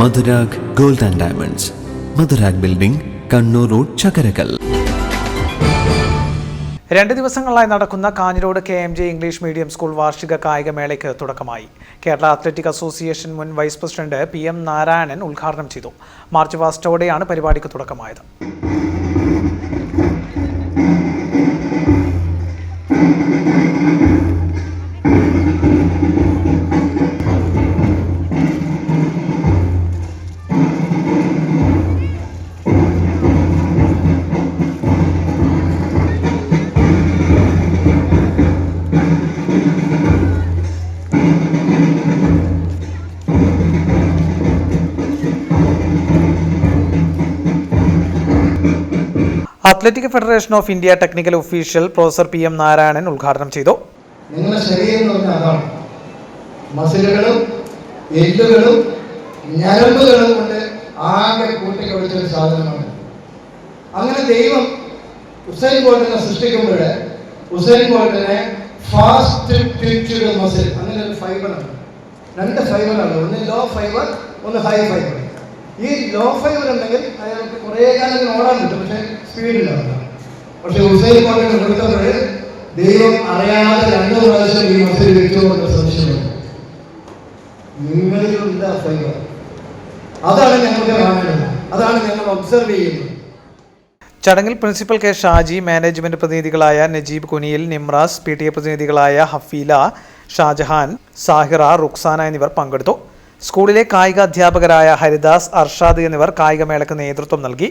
Madhurag gold and diamonds. Madhurag building Kannur road Chakkarakkal. രണ്ട് ദിവസങ്ങളായി നടക്കുന്ന Kanhirode K M J English medium school വാർഷിക കായികമേളയ്ക്ക് തുടക്കമായി. കേരള അത്ലറ്റിക് അസോസിയേഷൻ മുൻ vice president P M Narayanan ഉദ്ഘാടനം ചെയ്തു. മാർച്ച് ഫാസ്റ്റോടെയാണ് പരിപാടിക്ക് തുടക്കമായത്. Athletic federation of India technical official professor P M Narayanan ഉദ്ഘാടനം ചെയ്തു. അങ്ങനെ ദൈവം ഉസൈൻ ബോൾട്ടിനെ സൃഷ്ടിക്കുമ്പോൾ ഉസൈൻ ബോൾട്ടിനെ ഫാസ്റ്റ് മസിൽ അങ്ങനെ ഒരു ഫൈബറാണ് രണ്ട് ഫൈബറാണ് ഒന്ന് ലോ ഫൈബർ ഒന്ന് ഹൈ ഫൈബർ ഈ ലോ ഫൈബർ ഉണ്ടെങ്കിൽ അയാൾക്ക് കുറേ കാലം ഓടാൻ പറ്റും. സ്പീഡിലാണ് പക്ഷെ ഉസൈൻ ബോൾട്ടിനെ കൊടുത്തപ്പോൾ ദൈവം അറിയാതെ രണ്ടു പ്രാവശ്യം ഈ മസിൽ വെച്ചുകൊണ്ട് സംശയമുണ്ട് നിങ്ങളിലുണ്ട് അതാണ് ഞങ്ങൾക്ക് കാണേണ്ടത്. അതാണ് ഞങ്ങൾ ഒബ്സർവ് ചെയ്യുന്നത്. ചടങ്ങിൽ principal K Shaji management പ്രതിനിധികളായ Najeeb Kuniyil Nimras P T A പ്രതിനിധികളായ Hafeela Shajahan Sahira Ruksana എന്നിവർ പങ്കെടുത്തു. സ്കൂളിലെ കായിക അധ്യാപകരായ ഹരിദാസ് അർഷാദ് എന്നിവർ കായികമേളയ്ക്ക് നേതൃത്വം നൽകി.